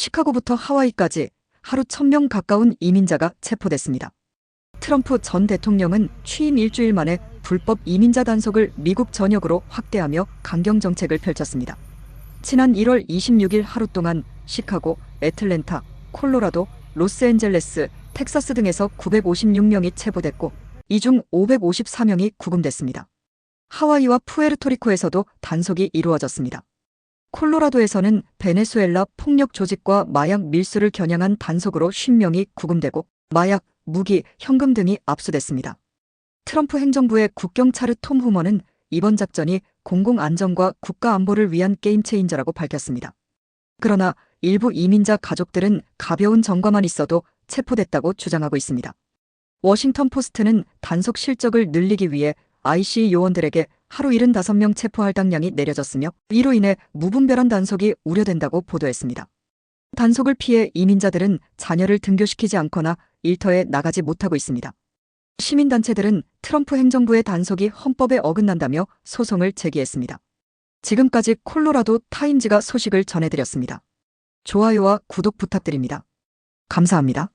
시카고부터 하와이까지 하루 1000명 가까운 이민자가 체포됐습니다. 트럼프 전 대통령은 취임 일주일 만에 불법 이민자 단속을 미국 전역으로 확대하며 강경 정책을 펼쳤습니다. 지난 1월 26일 하루 동안 시카고, 애틀랜타, 콜로라도, 로스앤젤레스, 텍사스 등에서 956명이 체포됐고 이 중 554명이 구금됐습니다. 하와이와 푸에르토리코에서도 단속이 이루어졌습니다. 콜로라도에서는 베네수엘라 폭력 조직과 마약 밀수를 겨냥한 단속으로 50명이 구금되고 마약, 무기, 현금 등이 압수됐습니다. 트럼프 행정부의 국경차르 톰 후머는 이번 작전이 공공안전과 국가안보를 위한 게임 체인저라고 밝혔습니다. 그러나 일부 이민자 가족들은 가벼운 전과만 있어도 체포됐다고 주장하고 있습니다. 워싱턴 포스트는 단속 실적을 늘리기 위해 IC 요원들에게 하루 75명 체포 할당량이 내려졌으며 이로 인해 무분별한 단속이 우려된다고 보도했습니다. 단속을 피해 이민자들은 자녀를 등교시키지 않거나 일터에 나가지 못하고 있습니다. 시민단체들은 트럼프 행정부의 단속이 헌법에 어긋난다며 소송을 제기했습니다. 지금까지 콜로라도 타임즈가 소식을 전해드렸습니다. 좋아요와 구독 부탁드립니다. 감사합니다.